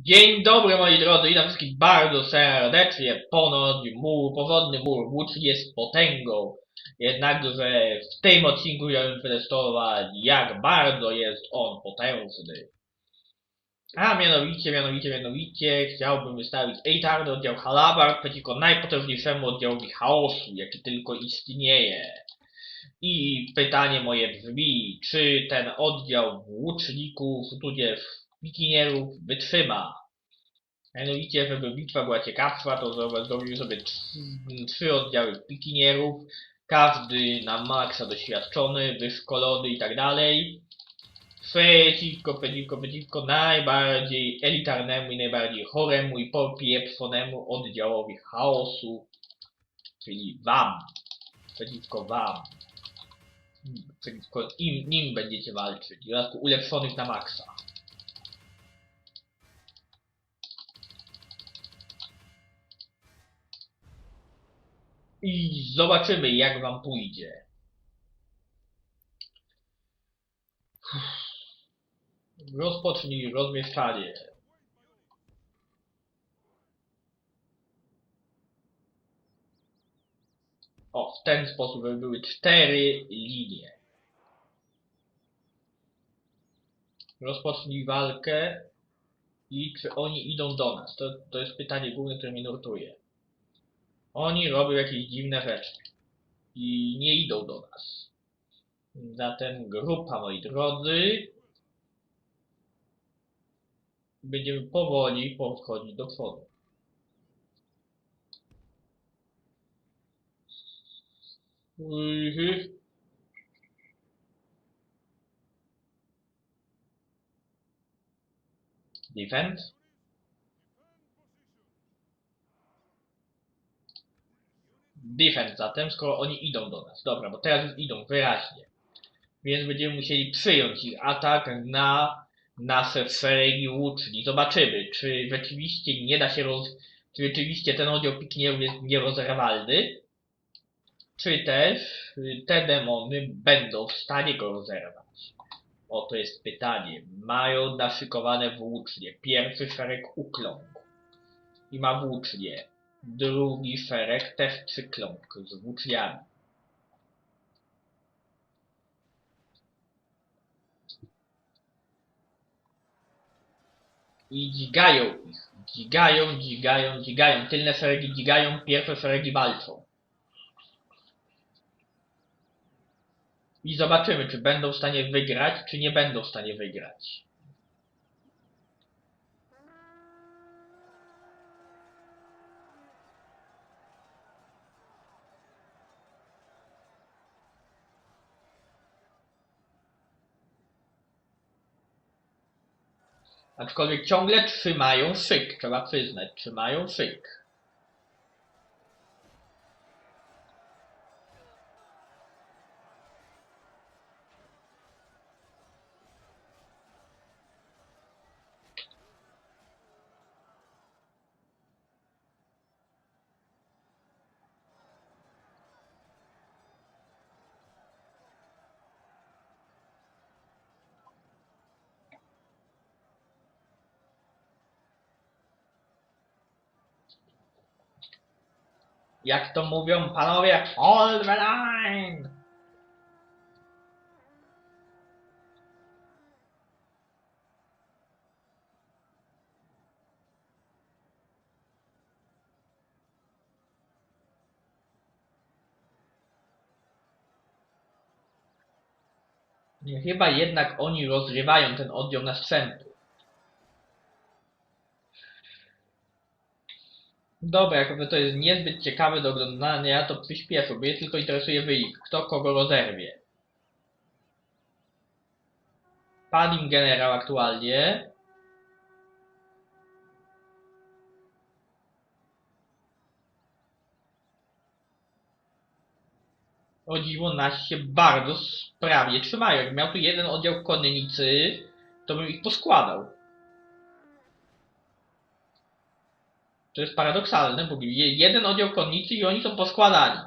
Dzień dobry moi drodzy, witam wszystkich bardzo serdecznie. Ponoć mur, powodny mur włóczni jest potęgą. Jednakże w tym odcinku chciałbym przetestować jak bardzo jest on potężny. A mianowicie, mianowicie, mianowicie chciałbym wystawić elitarny oddział Halabard przeciwko najpotężniejszemu oddziałowi chaosu, jaki tylko istnieje. I pytanie moje brzmi, czy ten oddział włóczników, tudzież wikinierów wytrzyma. Mianowicie, żeby bitwa była ciekawsza, to zro- zrobimy sobie trzy, oddziały wikinierów, każdy na maksa doświadczony, wyszkolony i tak dalej. Przeciwko, przeciwko, przeciwko najbardziej elitarnemu i najbardziej choremu i popieprzonemu oddziałowi chaosu, czyli wam. Przeciwko wam. Przeciwko im, nim będziecie walczyć. W dodatku ulepszonych na maksa. I zobaczymy, jak wam pójdzie. Rozpocznij rozmieszczanie. O, w ten sposób, były cztery linie. Rozpocznij walkę i czy oni idą do nas? To, to jest pytanie główne, które mnie nurtuje. Oni robią jakieś dziwne rzeczy i nie idą do nas. Zatem grupa, moi drodzy, będziemy powoli podchodzić do przodu. Mhm. Defense. Defense zatem, skoro oni idą do nas. Dobra, bo teraz już idą wyraźnie. Więc będziemy musieli przyjąć ich atak na nasze szeregi włóczni. Zobaczymy, czy rzeczywiście nie da się roz... Czy rzeczywiście ten oddział piknierów jest nierozerwalny, czy też y, te demony będą w stanie go rozerwać. Oto jest pytanie. Mają naszykowane włócznie. Pierwszy szereg ukląkł i ma włócznie. Drugi szereg też przykląkł z włóczniami. I dźgają ich. Dźgają, dźgają, dźgają. Tylne szeregi dźgają, pierwsze szeregi walczą. I zobaczymy, czy będą w stanie wygrać, czy nie będą w stanie wygrać. Aczkolwiek ciągle trzymają szyk, trzeba przyznać, trzymają szyk. Jak to mówią panowie, hold the line! Chyba jednak oni rozrywają ten oddział następny. Dobra, jako to jest niezbyt ciekawe do oglądania, to przyspieszę, mnie tylko interesuje wynik. Kto kogo rozerwie. Padł im generał aktualnie. O dziwo, nasi się bardzo sprawnie trzymają. Jak miał tu jeden oddział konnicy, to bym ich poskładał. To jest paradoksalne, bo je- jeden oddział konnicy i oni są poskładani.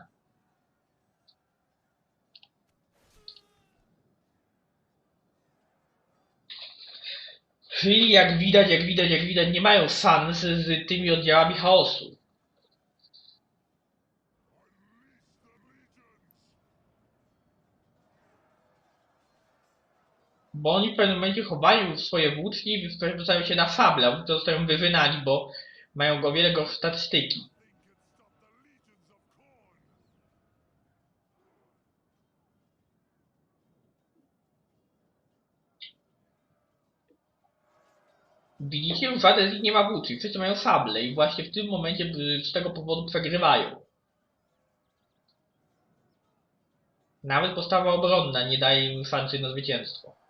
Czyli jak widać, jak widać, jak widać, nie mają szans z tymi oddziałami chaosu. Bo oni w pewnym momencie chowają swoje włócznie i rzucają się na fable, a zostają wywynani, bo mają o wiele gorsze statystyki. Widzicie, żaden z nich nie ma włóczy, wszyscy mają sable i właśnie w tym momencie z tego powodu przegrywają. Nawet postawa obronna nie daje im szansy na zwycięstwo.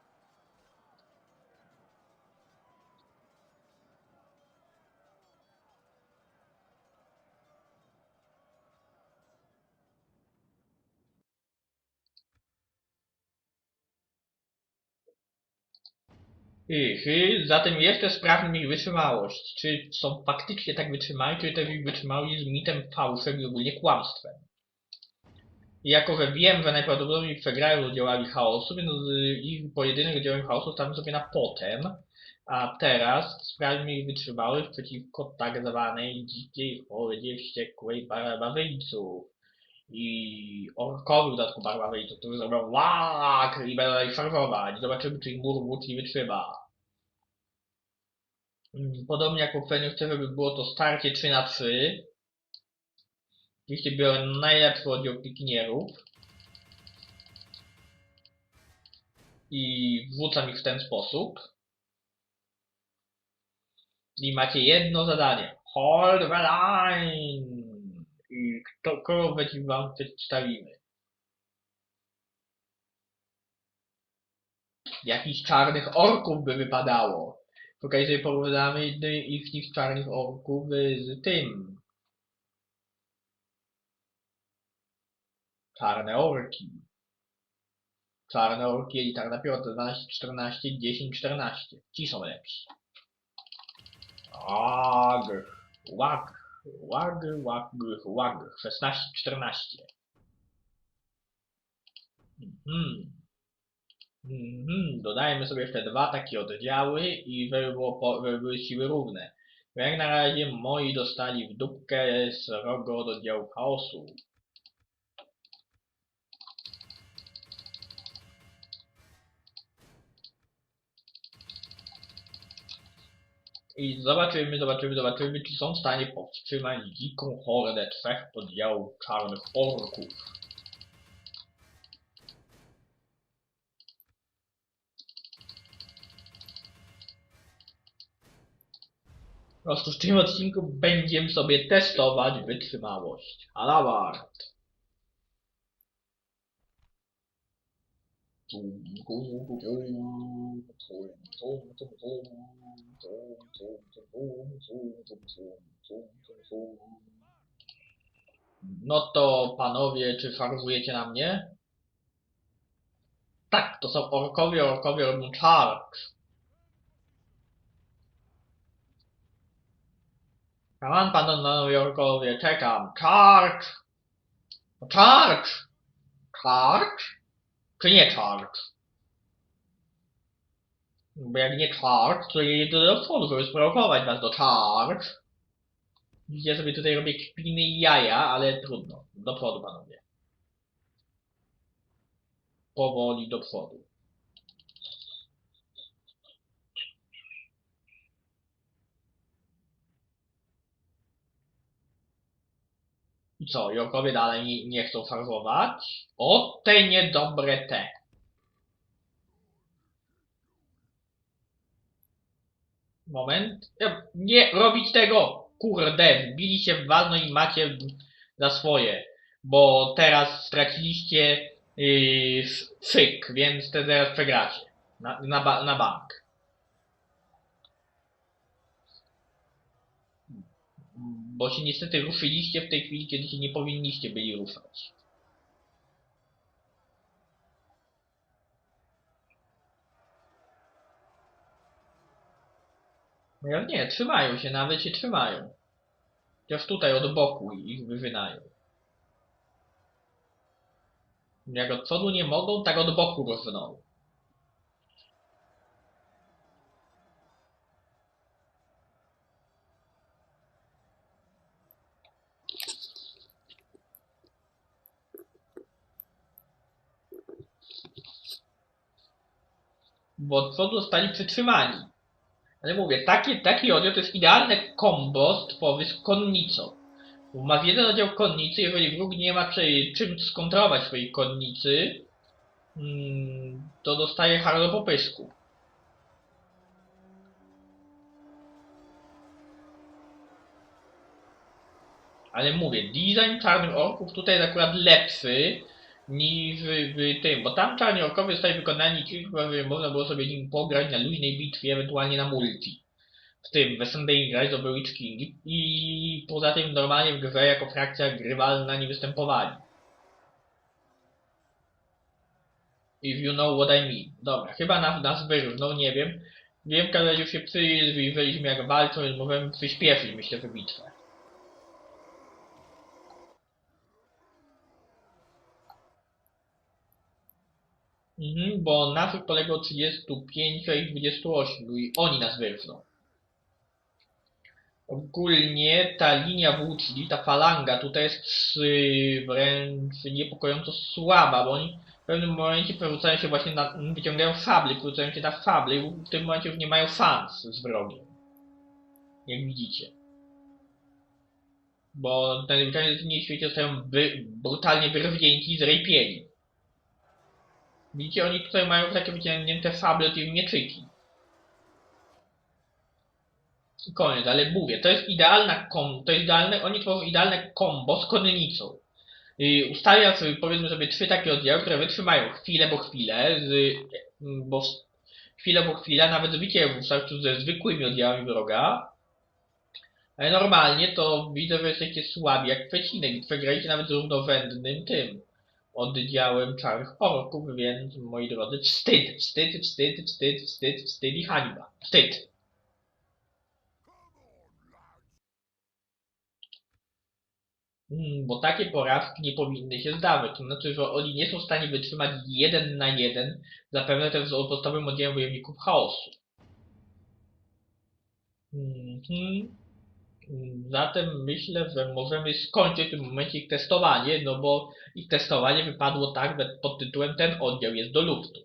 Yy, zatem jeszcze sprawdźmy ich wytrzymałość. Czy są faktycznie tak wytrzymali, czy też ich wytrzymałość jest mitem, fałszem i ogólnie kłamstwem. I jako, że wiem, że najprawdopodobniej przegrają z oddziałami chaosu, więc y, ich pojedynek z oddziałami chaosu stawiam sobie na potem. A teraz sprawdźmy ich wytrzymałość przeciwko tak zwanej dzikiej hordzie wściekłej barbarzyńców. I orkowych w dodatku barbarzyńców, którzy zrobią łak i będą ich szarżować. Zobaczymy, czy ich mur włóczni wytrzyma. Podobnie jak poprzednio chcę, żeby było to starcie 3 na 3 Oczywiście biorę najlepszy oddział pikinierów. I wrzucam ich w ten sposób. I macie jedno zadanie. Hold the line! I kto, kogo będzie wam przedstawimy? Jakichś czarnych orków by wypadało. Tutaj sobie porównamy ich, ich czarnych orków z tym. Czarne orki. Czarne orki elitarna piąta 12, 14, 10, 14. Ci są lepsi. Łag, łag, łag, łag, łag. 16, 14. Mhm. Mhm. Dodajmy sobie jeszcze dwa takie oddziały i żeby, było po, żeby były siły równe. Jak na razie moi dostali w dupkę srogo od oddziału chaosu. I zobaczymy, zobaczymy, zobaczymy, czy są w stanie powstrzymać dziką hordę trzech oddziałów czarnych orków. Po prostu w tym odcinku będziemy sobie testować wytrzymałość. Alawart. No to panowie, czy szarżujecie na mnie? Tak, to są orkowie, orkowie robią charge. Come on, panowie orkowie, czekam. Charge! Charge! Charge? Nie charge? Bo jak nie charge, to jedę do żeby sprowokować was do charge. Ja sobie tutaj robię kpiny i jaja, ale trudno. Do przodu, panowie. Powoli do przodu. I co, Jorkowie dalej nie, nie chcą farbować? O, te niedobre te. Moment. Nie robić tego! Kurde, wbili się w walno i macie za swoje. Bo teraz straciliście yy, więc te teraz przegracie. Na, na, na bank. Bo się niestety ruszyliście w tej chwili, kiedy się nie powinniście byli ruszać. No jak nie, trzymają się, nawet się trzymają. Chociaż tutaj od boku ich wywynają. Jak od przodu nie mogą, tak od boku rozwyną. Bo co zostali przytrzymani. Ale mówię, taki, taki oddział to jest idealne kombo stworzy z konnicą. Bo Ma jeden oddział konnicy, jeżeli wróg nie ma przy, czym skontrować swojej konnicy, mm, to dostaje hardo po pysku. Ale mówię, design czarnych orków tutaj jest akurat lepszy niż w, tym, bo tam czarni orkowie zostali wykonani kilku, żeby można było sobie nim pograć na luźnej bitwie, ewentualnie na multi. W tym, w Sunday grać do Witch King i, poza tym normalnie w grze jako frakcja grywalna nie występowali. If you know what I mean. Dobra, chyba nas, nas wyróżną, nie wiem. Wiem, że już się przyjrzeliśmy jak walczą, więc możemy przyspieszyć myślę tę bitwę. Mhm, bo naszych poległo 35 i 28 i oni nas wyrżną. Ogólnie ta linia włóczni, ta falanga tutaj jest wręcz niepokojąco słaba, bo oni w pewnym momencie przerzucają się właśnie na, wyciągają fably, przerzucają się na fable i w tym momencie już nie mają szans z wrogiem. Jak widzicie. Bo najzwyczajniej w innej świecie zostają brutalnie wyrżnięci z rejpieni. Widzicie, oni tutaj mają takie wyciągnięte fable, czyli mieczyki. I koniec, ale mówię, to jest idealna kom, to jest idealne, oni tworzą idealne kombo z konnicą. Yy, ustawia sobie, powiedzmy sobie, trzy takie oddziały, które wytrzymają chwilę po chwilę, z, mm, bo chwilę chwilę, nawet widzicie w ze zwykłymi oddziałami wroga. Ale normalnie to widzę, że jesteście słabi jak przecinek i przegraliście nawet z równorzędnym tym oddziałem czarnych orków, więc moi drodzy, wstyd, wstyd, wstyd, wstyd, wstyd, wstyd i hańba. Wstyd. Mm, bo takie porażki nie powinny się zdawać. To znaczy, że oni nie są w stanie wytrzymać jeden na jeden, zapewne też z podstawowym oddziałem wojowników chaosu. Mhm. Zatem myślę, że możemy skończyć w tym momencie ich testowanie, no bo ich testowanie wypadło tak że pod tytułem ten oddział jest do luftu.